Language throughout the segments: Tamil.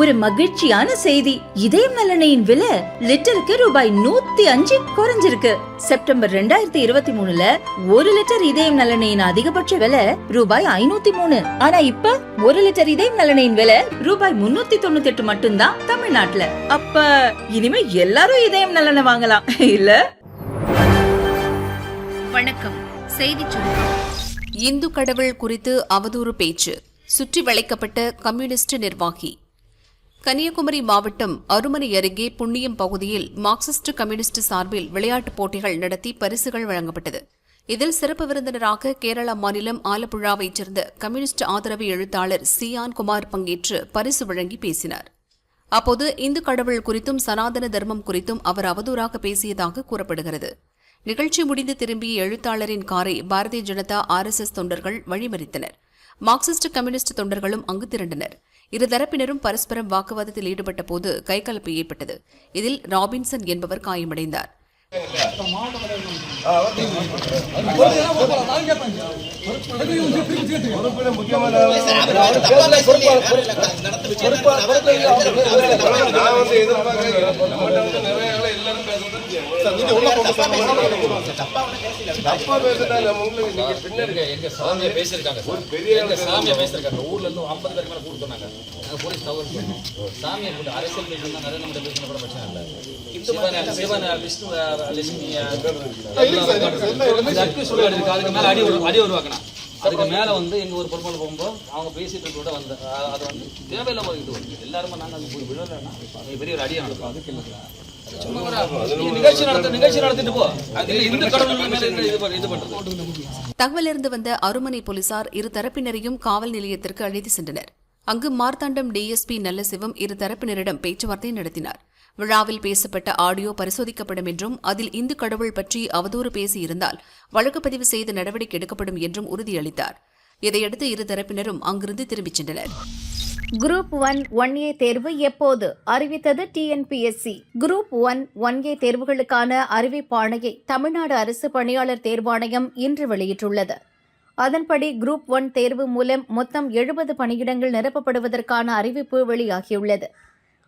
ஒரு மகிழ்ச்சியான செய்தி. இதயம் நலனையின் விலை லிட்டருக்கு ரூபாய் நூத்தி அஞ்சு குறைஞ்சிருக்கு. செப்டம்பர் ரெண்டாயிரத்தி இருபத்தி மூணுல ஒரு லிட்டர் இதயம் நலனையின் அதிகபட்ச விலை ரூபாய் ஐநூத்தி மூணு. ஆனா இப்ப ஒரு லிட்டர் இதயம் நலனையின் விலை ரூபாய் முன்னூத்தி தொண்ணூத்தி எட்டு மட்டும்தான் தமிழ்நாட்டுல. அப்ப இனிமே எல்லாரும் இதயம் நலனை வாங்கலாம் இல்ல? வணக்கம். செய்திச் சுருக்கம் இந்து கடவுள் குறித்து அவதூறு பேச்சு. சுற்றி வளைக்கப்பட்ட கம்யூனிஸ்ட் நிர்வாகி. கன்னியாகுமரி மாவட்டம் அருமனை அருகே புண்ணியம் பகுதியில் மார்க்சிஸ்ட் கம்யூனிஸ்ட் சார்பில் விளையாட்டுப் போட்டிகள் நடத்தி பரிசுகள் வழங்கப்பட்டது. இதில் சிறப்பு விருந்தினராக கேரள மாநிலம் ஆலப்புழாவைச் சேர்ந்த கம்யூனிஸ்ட் ஆதரவு எழுத்தாளர் சியான் குமார் பங்கேற்று பரிசு வழங்கி பேசினார். அப்போது இந்து கடவுள் குறித்தும் சனாதன தர்மம் குறித்தும் அவர் அவதூறாக பேசியதாக கூறப்படுகிறது. நிகழ்ச்சி முடிந்து திரும்பிய எழுத்தாளரின் காரை பாரதிய ஜனதா ஆர்எஸ்எஸ் தொண்டர்கள் வழிமறித்தனர். மார்க்சிஸ்ட் கம்யூனிஸ்ட் தொண்டர்களும் அங்கு திரண்டனர். இருதரப்பினரும் பரஸ்பரம் வாக்குவாதத்தில் ஈடுபட்ட போது கைகலப்பு ஏற்பட்டது. இதில் ராபின்சன் என்பவர் காயமடைந்தார். நான் வந்து எதிர்பார்க்கறேன் நிறைய தப்பா பேசுனா நம்ம நீங்க பின்னாடி எங்க சாமியை. ஒரு பெரிய எங்க சாமியை பேசியிருக்காங்க. ஊர்ல இருந்து ஐம்பது பேருக்கு மேல கூட்டு சொன்னாங்க போலீஸ் தகவல் பண்ணோம் சாமியை கூட்டு அரசியல் பேசணும் கூட பிரச்சனை இல்லை. சிவன் சிவன் விஷ்ணு லட்சுமி அக்யூஸ் சொல்லுவாரு இருக்கு. அதுக்கு மேல அடி அடி அதுக்கு மேல வந்து எங்க ஒரு பொறுப்பாளர் போகும்போது அவங்க பேசிட்டு கூட வந்து அது வந்து தேவையில்லாம இது எல்லாருமே நாங்க அங்க போய் விழலைன்னா பெரிய ஒரு அடியா நடக்கும் சும்மா ஒரு நீங்க தகவலிருந்து வந்த அருமனை போலீசார் இரு தரப்பினரையும் காவல் நிலையத்திற்கு அழைத்து சென்றனர். அங்கு மார்த்தாண்டம் டிஎஸ்பி நல்லசிவம் இரு தரப்பினரிடம் பேச்சுவார்த்தை நடத்தினார். விழாவில் பேசப்பட்ட ஆடியோ பரிசோதிக்கப்படும் என்றும் அதில் இந்து கடவுள் பற்றி அவதூறு பேசியிருந்தால் வழக்கு பதிவு செய்து நடவடிக்கை எடுக்கப்படும் என்றும் உறுதியளித்தார். இதையடுத்து இரு தரப்பினரும் அங்கிருந்து திரும்பிச் சென்றனர். குரூப் ஒன் ஒன் ஏ தேர்வு எப்போது? அறிவித்தது TNPSC group one one A தேர்வுகளுக்கான அறிவிப்பாணையை தமிழ்நாடு அரசு பணியாளர் தேர்வாணையம் இன்று வெளியிட்டுள்ளது. அதன்படி குரூப் ஒன் தேர்வு மூலம் மொத்தம் எழுபது பணியிடங்கள் நிரப்பப்படுவதற்கான அறிவிப்பு வெளியாகியுள்ளது.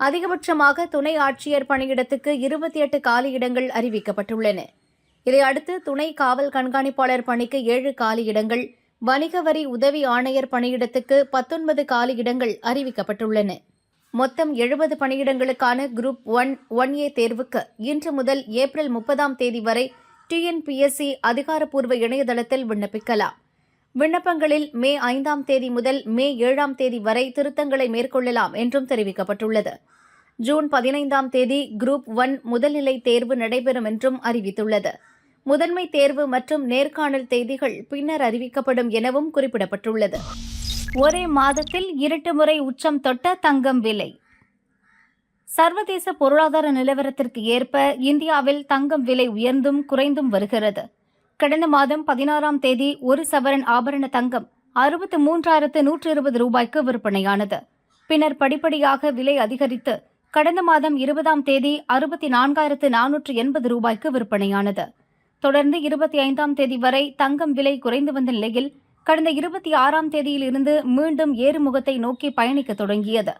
அதிகபட்சமாக துணை ஆட்சியர் பணியிடத்துக்கு இருபத்தி எட்டு காலியிடங்கள் அறிவிக்கப்பட்டுள்ளன. இதையடுத்து துணை காவல் கண்காணிப்பாளர் பணிக்கு ஏழு காலியிடங்கள் வணிக வரி உதவி ஆணையர் பணியிடத்துக்கு பத்தொன்பது காலி இடங்கள் அறிவிக்கப்பட்டுள்ளன. மொத்தம் எழுபது பணியிடங்களுக்கான குரூப் ஒன் ஒன் ஏ தேர்வுக்கு இன்று முதல் ஏப்ரல் முப்பதாம் தேதி வரை டிஎன்பிஎஸ்சி அதிகாரப்பூர்வ இணையதளத்தில் விண்ணப்பிக்கலாம். விண்ணப்பங்களில் மே ஐந்தாம் தேதி முதல் மே ஏழாம் தேதி வரை திருத்தங்களை மேற்கொள்ளலாம் என்றும் தெரிவிக்கப்பட்டுள்ளது. ஜூன் பதினைந்தாம் தேதி குரூப் ஒன் முதல்நிலை தேர்வு நடைபெறும் என்றும் அறிவித்துள்ளது. முதன்மை தேர்வு மற்றும் நேர்காணல் தேதிகள் பின்னர் அறிவிக்கப்படும் எனவும் குறிப்பிடப்பட்டுள்ளது. ஒரே மாதத்தில் இரண்டு முறை உச்சம் தொட்ட தங்கம் விலை. சர்வதேச பொருளாதார நிலவரத்திற்கு ஏற்ப இந்தியாவில் தங்கம் விலை உயர்ந்தும் குறைந்தும் வருகிறது. கடந்த மாதம் பதினாறாம் தேதி ஒரு சவரன் ஆபரண தங்கம் அறுபத்து மூன்றாயிரத்து நூற்று இருபது ரூபாய்க்கு விற்பனையானது. பின்னர் படிப்படியாக விலை அதிகரித்து கடந்த மாதம் இருபதாம் தேதி அறுபத்தி நான்காயிரத்து நானூற்று எண்பது ரூபாய்க்கு விற்பனையானது. தொடர்ந்து இருபத்தி ஐந்தாம் தேதி வரை தங்கம் விலை குறைந்து வந்த நிலையில் கடந்த இருபத்தி ஆறாம் தேதியில் இருந்து மீண்டும் ஏறுமுகத்தை நோக்கி பயணிக்க தொடங்கியது.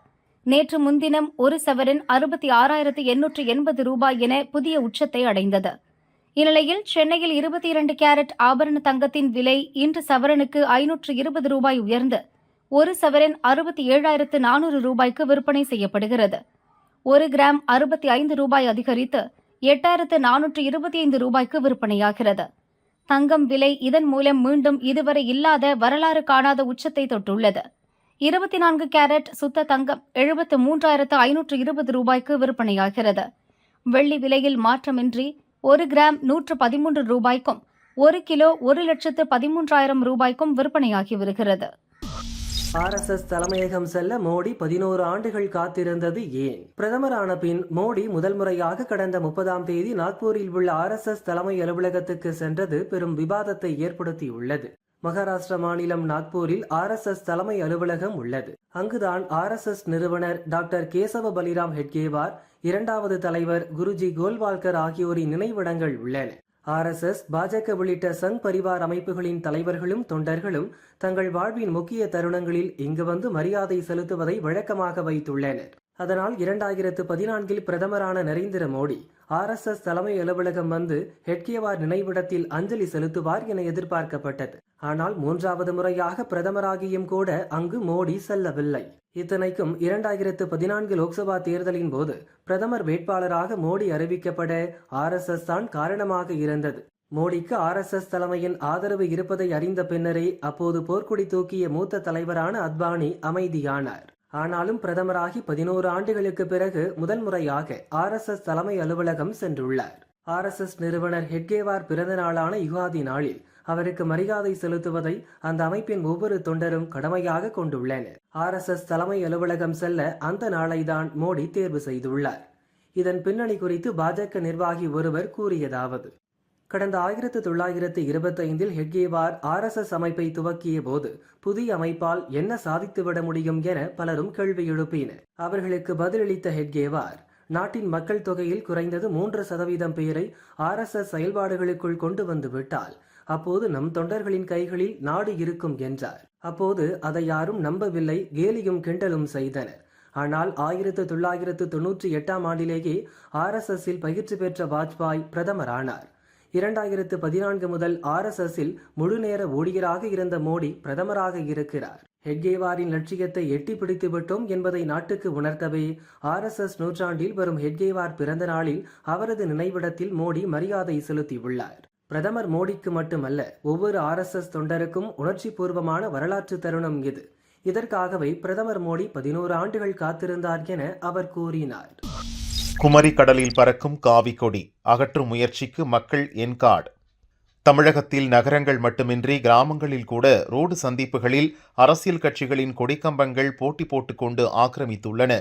நேற்று முன்தினம் ஒரு சவரன் அறுபத்தி ஆறாயிரத்து எண்ணூற்று எண்பது ரூபாய் என புதிய உச்சத்தை அடைந்தது. இந்நிலையில் சென்னையில் இருபத்தி இரண்டு கேரட் ஆபரண தங்கத்தின் விலை இன்று சவரனுக்கு ஐநூற்று இருபது ரூபாய் உயர்ந்து ஒரு சவரன் அறுபத்தி ஏழாயிரத்து நானூறு ரூபாய்க்கு விற்பனை செய்யப்படுகிறது. ஒரு கிராம் அறுபத்தி ஐந்து ரூபாய் அதிகரித்து எட்டாயிரத்து நானூற்று இருபத்தி ஐந்து ரூபாய்க்கு விற்பனையாகிறது. தங்கம் விலை இதன் மூலம் மீண்டும் இதுவரை இல்லாத வரலாறு காணாத உச்சத்தை தொட்டுள்ளது. இருபத்தி நான்கு கேரட் சுத்த தங்கம் எழுபத்து மூன்றாயிரத்து ஐநூற்று இருபது ரூபாய்க்கு விற்பனையாகிறது. வெள்ளி விலையில் மாற்றமின்றி ஒரு கிராம் நூற்று பதிமூன்று ரூபாய்க்கும் ஒரு கிலோ ஒரு லட்சத்து பதிமூன்றாயிரம் ரூபாய்க்கும் விற்பனையாகி வருகிறது. ஆர்எஸ்எஸ் தலைமையகம் செல்ல மோடி பதினோரு ஆண்டுகள் காத்திருந்தது ஏன்? பிரதமரான பின் மோடி முதல் முறையாக கடந்த முப்பதாம் தேதி நாக்பூரில் உள்ள ஆர்எஸ்எஸ் தலைமை அலுவலகத்துக்கு சென்றது பெரும் விவாதத்தை ஏற்படுத்தியுள்ளது. மகாராஷ்டிர மாநிலம் நாக்பூரில் ஆர்எஸ்எஸ் தலைமை அலுவலகம் உள்ளது. அங்குதான் ஆர்எஸ்எஸ் நிறுவனர் டாக்டர் கேசவ பலிராம் ஹெட்கேவார் இரண்டாவது தலைவர் குருஜி கோல்வால்கர் ஆகியோரின் நினைவிடங்கள் உள்ளன. ஆர்எஸ்எஸ் பாஜக உள்ளிட்ட சங் பரிவார் அமைப்புகளின் தலைவர்களும் தொண்டர்களும் தங்கள் வாழ்வின் முக்கிய தருணங்களில் இங்கு வந்து மரியாதை செலுத்துவதை வழக்கமாக வைத்துள்ளனர். அதனால் இரண்டாயிரத்து பதினான்கில் பிரதமரான நரேந்திர மோடி ஆர்எஸ்எஸ் தலைமை அலுவலகம் வந்து ஹெட்கேவார் நினைவிடத்தில் அஞ்சலி செலுத்துவார் என எதிர்பார்க்கப்பட்டது. ஆனால் மூன்றாவது முறையாக பிரதமராகியும் கூட அங்கு மோடி செல்லவில்லை. இத்தனைக்கும் இரண்டாயிரத்து பதினான்கு லோக்சபா தேர்தலின் போது பிரதமர் வேட்பாளராக மோடி அறிவிக்கப்பட ஆர்எஸ்எஸ் தான் காரணமாக இருந்தது. மோடிக்கு ஆர்எஸ்எஸ் தலைமையின் ஆதரவு இருப்பதை அறிந்த பின்னரே அப்போது போர்க்குடி தூக்கிய மூத்த தலைவரான அத்வானி அமைதியானார். ஆனாலும் பிரதமராகி பதினோரு ஆண்டுகளுக்கு பிறகு முதல் முறையாக ஆர்எஸ்எஸ் தலைமை அலுவலகம் சென்றுள்ளார். ஆர்எஸ்எஸ் நிறுவனர் ஹெட்கேவார் பிறந்த நாளான யுகாதி நாளில் அவருக்கு மரியாதை செலுத்துவதை அந்த அமைப்பின் ஒவ்வொரு தொண்டரும் கடமையாக கொண்டுள்ளனர். எஸ் தலைமை அலுவலகம் செல்ல அந்த நாளைதான் மோடி தேர்வு செய்துள்ளார். இதன் பின்னணி குறித்து பாஜக நிர்வாகி ஒருவர் கூறியதாவது கடந்த ஆயிரத்து தொள்ளாயிரத்து இருபத்தைந்தில் ஹெட்கேவார் ஆர்எஸ்எஸ் அமைப்பை துவக்கிய போது புதிய அமைப்பால் என்ன சாதித்துவிட முடியும் என பலரும் கேள்வி எழுப்பினர். அவர்களுக்கு பதிலளித்த ஹெட்கேவார் நாட்டின் மக்கள் தொகையில் குறைந்தது மூன்று சதவீதம் பேரை ஆர்எஸ்எஸ் செயல்பாடுகளுக்குள் கொண்டு வந்து விட்டால் அப்போது நம் தொண்டர்களின் கைகளில் நாடு இருக்கும் என்றார். அப்போது அதை யாரும் நம்பவில்லை கேலியும் கிண்டலும் செய்தனர். ஆனால் ஆயிரத்து தொள்ளாயிரத்து தொன்னூற்றி எட்டாம் ஆண்டிலேயே ஆர்எஸ்எஸ்ஸில் பயிற்சி பெற்ற வாஜ்பாய் பிரதமரானார் இரண்டாயிரத்து பதினான்கு முதல் ஆர்எஸ்எஸ்ஸில் முழுநேர ஊழியராக இருந்த மோடி பிரதமராக இருக்கிறார். ஹெட்கேவாரின் லட்சியத்தை எட்டி பிடித்து விட்டோம் என்பதை நாட்டுக்கு உணர்த்தவே ஆர்எஸ்எஸ் நூற்றாண்டில் வரும் ஹெட்கேவார் பிறந்த நாளில் அவரது நினைவிடத்தில் மோடி மரியாதை செலுத்தியுள்ளார். பிரதமர் மோடிக்கு மட்டுமல்ல ஒவ்வொரு ஆர்எஸ்எஸ் தொண்டருக்கும் உணர்ச்சி பூர்வமான வரலாற்று தருணம் இது. இதற்காகவே பிரதமர் மோடி பதினோரு ஆண்டுகள் காத்திருந்தார் என அவர் கூறினார். குமரி கடலில் பறக்கும் காவி கொடி அகற்றும் முயற்சிக்கு மக்கள் என்கார்டு தமிழகத்தில் நகரங்கள் மட்டுமின்றி கிராமங்களில் கூட ரோடு சந்திப்புகளில் அரசியல் கட்சிகளின் கொடிக்கம்பங்கள் போட்டி போட்டுக்கொண்டு ஆக்கிரமித்துள்ளன.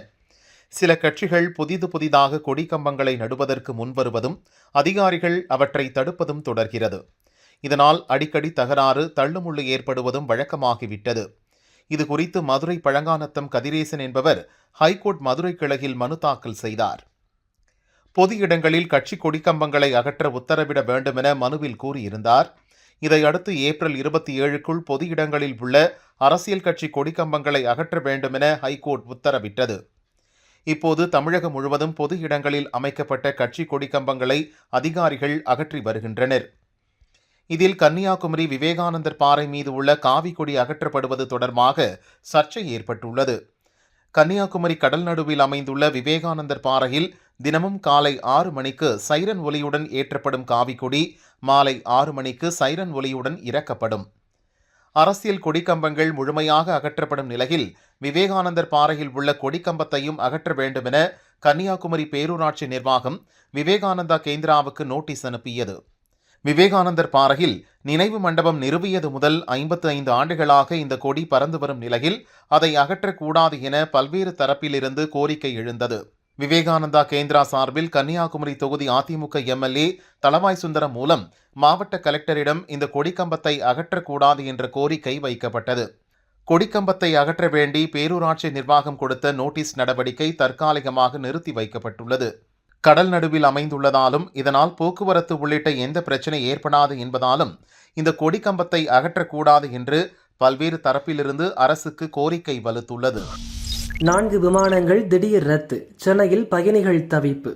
சில கட்சிகள் புதிது புதிதாக கொடிக்கம்பங்களை நடுவதற்கு முன்வருவதும் அதிகாரிகள் அவற்றை தடுப்பதும் தொடர்கிறது. இதனால் அடிக்கடி தகராறு தள்ளுமுள்ளு ஏற்படுவதும் வழக்கமாகிவிட்டது. இது குறித்து மதுரை பழங்கானத்தம் கதிரேசன் என்பவர் ஹைகோர்ட் மதுரை கிளையில் மனு தாக்கல் செய்தார். பொது இடங்களில் கட்சி கொடிக்கம்பங்களை அகற்ற உத்தரவிட வேண்டுமென மனுவில் கூறியிருந்தார். இதையடுத்து ஏப்ரல் இருபத்தி ஏழுக்குள் பொது இடங்களில் உள்ள அரசியல் கட்சி கொடிக்கம்பங்களை அகற்ற வேண்டுமென ஹைகோர்ட் உத்தரவிட்டது. இப்போது தமிழகம் முழுவதும் பொது இடங்களில் அமைக்கப்பட்ட கட்சி கொடிக்கம்பங்களை அதிகாரிகள் அகற்றி வருகின்றனர். இதில் கன்னியாகுமரி விவேகானந்தர் பாறை மீது உள்ள காவி கொடி அகற்றப்படுவது தொடர்பாக சர்ச்சை ஏற்பட்டுள்ளது. கன்னியாகுமரி கடல் நடுவில் அமைந்துள்ள விவேகானந்தர் பாறையில் தினமும் காலை ஆறு மணிக்கு சைரன் ஒலியுடன் ஏற்றப்படும் காவி கொடி மாலை ஆறு மணிக்கு சைரன் ஒலியுடன் இறக்கப்படும். அரசியல் கொடிக்கம்பங்கள் முழுமையாக அகற்றப்படும் நிலையில் விவேகானந்தர் பாறையில் உள்ள கொடிக்கம்பத்தையும் அகற்ற வேண்டுமென கன்னியாகுமரி பேரூராட்சி நிர்வாகம் விவேகானந்தா கேந்திராவுக்கு நோட்டீஸ் அனுப்பியது. விவேகானந்தர் பாறையில் நினைவு மண்டபம் நிறுவியது முதல் ஐம்பத்து ஐந்து ஆண்டுகளாக இந்த கொடி பறந்து வரும் நிலையில் அதை அகற்றக்கூடாது என பல்வேறு தரப்பிலிருந்து கோரிக்கை எழுந்தது. விவேகானந்தா கேந்திரா சார்பில் கன்னியாகுமரி தொகுதி அதிமுக எம்எல்ஏ தளவாய் சுந்தரம் மூலம் மாவட்ட கலெக்டரிடம் இந்த கொடிக்கம்பத்தை அகற்றக்கூடாது என்ற கோரிக்கை வைக்கப்பட்டது. கொடிக்கம்பத்தை அகற்ற வேண்டி பேரூராட்சி நிர்வாகம் கொடுத்த நோட்டீஸ் நடவடிக்கை தற்காலிகமாக நிறுத்தி வைக்கப்பட்டுள்ளது. கடல் நடுவில் அமைந்துள்ளதாலும் இதனால் போக்குவரத்து உள்ளிட்ட எந்த பிரச்சனை ஏற்படாது என்பதாலும் இந்த கொடிக்கம்பத்தை அகற்றக்கூடாது என்று பல்வேறு தரப்பிலிருந்து அரசுக்கு கோரிக்கை வலுத்துள்ளது. நான்கு விமானங்கள் திடீர் ரத்து. சென்னையில் பயணிகள் தவிப்பு.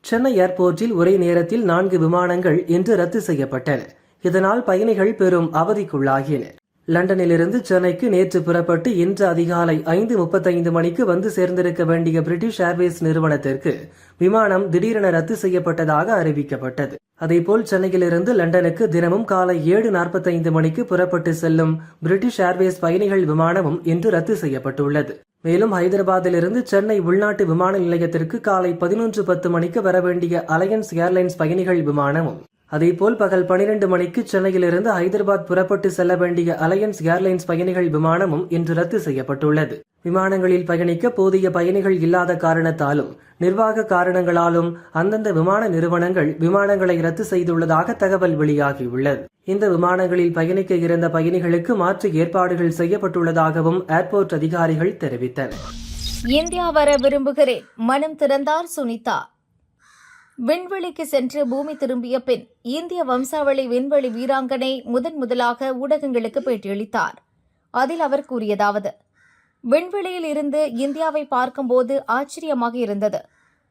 சென்னை ஏர்போர்ட்டில் ஒரே நேரத்தில் நான்கு விமானங்கள் இன்று ரத்து செய்யப்பட்டன. இதனால் பயணிகள் பெரும் அவதிக்குள்ளாகினர் லண்டனிலிருந்து சென்னைக்கு நேற்று புறப்பட்டு இன்று அதிகாலை ஐந்து முப்பத்தைந்து மணிக்கு வந்து சேர்ந்திருக்க வேண்டிய பிரிட்டிஷ் ஏர்வேஸ் நிறுவனத்திற்கு விமானம் திடீரென ரத்து செய்யப்பட்டதாக அறிவிக்கப்பட்டது. அதேபோல் சென்னையிலிருந்து லண்டனுக்கு தினமும் காலை ஏழு நாற்பத்தைந்து மணிக்கு புறப்பட்டு செல்லும் பிரிட்டிஷ் ஏர்வேஸ் பயணிகள் விமானமும் இன்று ரத்து செய்யப்பட்டுள்ளது. மேலும் ஹைதராபாத்திலிருந்து சென்னை உள்நாட்டு விமான நிலையத்திற்கு காலை பதினொன்று பத்து மணிக்கு வர வேண்டிய அலையன்ஸ் ஏர்லைன்ஸ் பயணிகள் விமானமும் அதேபோல் பகல் பனிரெண்டு மணிக்கு சென்னையிலிருந்து ஹைதராபாத் புறப்பட்டு செல்ல வேண்டிய அலையன்ஸ் ஏர்லைன்ஸ் பயணிகள் விமானமும் இன்று ரத்து செய்யப்பட்டுள்ளது. விமானங்களில் பயணிக்க போதிய பயணிகள் இல்லாத காரணத்தாலும் நிர்வாக காரணங்களாலும் அந்தந்த விமான நிறுவனங்கள் விமானங்களை ரத்து செய்துள்ளதாக தகவல் வெளியாகியுள்ளது. இந்த விமானங்களில் பயணிக்க இருந்த பயணிகளுக்கு மாற்று ஏற்பாடுகள் செய்யப்பட்டுள்ளதாகவும் ஏர்போர்ட் அதிகாரிகள் தெரிவித்தனர். இந்தியா வர விரும்புகிறேன். மனம் திறந்தார் சுனிதா. விண்வெளிக்கு சென்று பூமி திரும்பிய பின் இந்திய வம்சாவளி விண்வெளி வீராங்கனை முதன் முதலாக ஊடகங்களுக்கு பேட்டியளித்தார். அதில் அவர் கூறியதாவது விண்வெளியில் இருந்து இந்தியாவை பார்க்கும்போது ஆச்சரியமாக இருந்தது.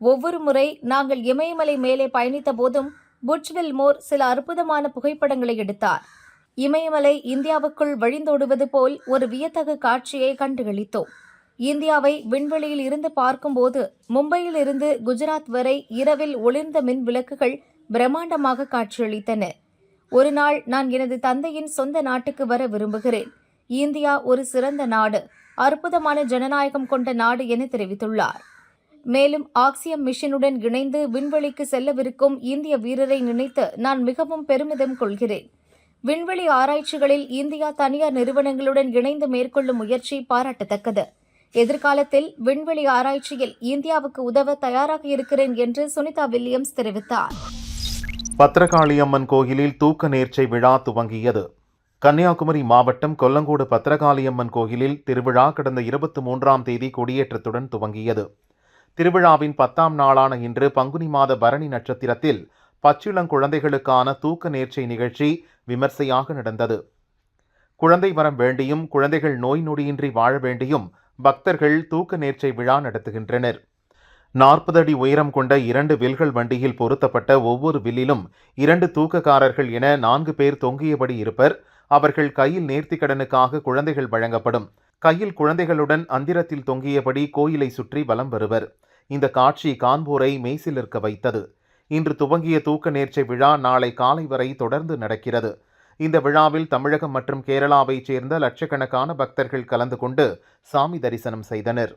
ஒவ்வொரு முறை நாங்கள் இமயமலை மேலே பயணித்த போதும் புட்ச்வில் மோர் சில அற்புதமான புகைப்படங்களை எடுத்தார். இமயமலை இந்தியாவுக்குள் வழிந்தோடுவது போல் ஒரு வியத்தகு காட்சியை கண்டுகளித்தோம். இந்தியாவை விண்வெளியில் இருந்து பார்க்கும்போது மும்பையில் இருந்து குஜராத் வரை இரவில் ஒளிர்ந்த மின் விளக்குகள் பிரம்மாண்டமாக காட்சியளித்தன. ஒரு நாள் நான் எனது தந்தையின் சொந்த நாட்டுக்கு வர விரும்புகிறேன். இந்தியா ஒரு சிறந்த நாடு அற்புதமான ஜனநாயகம் கொண்ட நாடு என தெரிவித்துள்ளார். மேலும் ஆக்சியம் மிஷனுடன் இணைந்து விண்வெளிக்கு செல்லவிருக்கும் இந்திய வீரரை நினைத்து நான் மிகவும் பெருமிதம் கொள்கிறேன். விண்வெளி ஆராய்ச்சிகளில் இந்தியா தனியார் நிறுவனங்களுடன் இணைந்து மேற்கொள்ளும் முயற்சி பாராட்டத்தக்கது. எதிர்காலத்தில் விண்வெளி ஆராய்ச்சியில் இந்தியாவுக்கு உதவ தயாராக இருக்கிறேன் என்று சுனிதா வில்லியம்ஸ் தெரிவித்தார். பத்திரகாளியம்மன் கோயிலில் தூக்க நேர்ச்சை விழா துவங்கியது. கன்னியாகுமரி மாவட்டம் கொல்லங்கோடு பத்திரகாளியம்மன் கோயிலில் திருவிழா கடந்த இருபத்தி மூன்றாம் தேதி கொடியேற்றத்துடன் துவங்கியது. திருவிழாவின் பத்தாம் நாளான இன்று பங்குனி மாத பரணி நட்சத்திரத்தில் பச்சிளங்குழந்தைகளுக்கான தூக்க நேர்ச்சை நிகழ்ச்சி விமர்சையாக நடந்தது. குழந்தை வரம் வேண்டியும் குழந்தைகள் நோய் நொடியின்றி வாழ வேண்டியும் பக்தர்கள் தூக்க நேர்ச்சை விழா நடத்துகின்றனர். நாற்பது அடி உயரம் கொண்ட இரண்டு வில்கள் வண்டியில் பொருத்தப்பட்ட ஒவ்வொரு வில்லிலும் இரண்டு தூக்கக்காரர்கள் என நான்கு பேர் தொங்கியபடி இருப்பர். அவர்கள் கையில் நேர்த்திக்கடனுக்காக குழந்தைகள் வழங்கப்படும். கையில் குழந்தைகளுடன் அந்திரத்தில் தொங்கியபடி கோயிலை சுற்றி வலம் வருவர். இந்த காட்சி கான்பூரை மெய்சிலிருக்க வைத்தது. இன்று துவங்கிய தூக்க நேர்ச்சை விழா நாளை காலை வரை தொடர்ந்து நடக்கிறது. இந்த விழாவில் தமிழகம் மற்றும் கேரளாவைச் சேர்ந்த லட்சக்கணக்கான பக்தர்கள் கலந்து கொண்டு சாமி தரிசனம் செய்தனர்.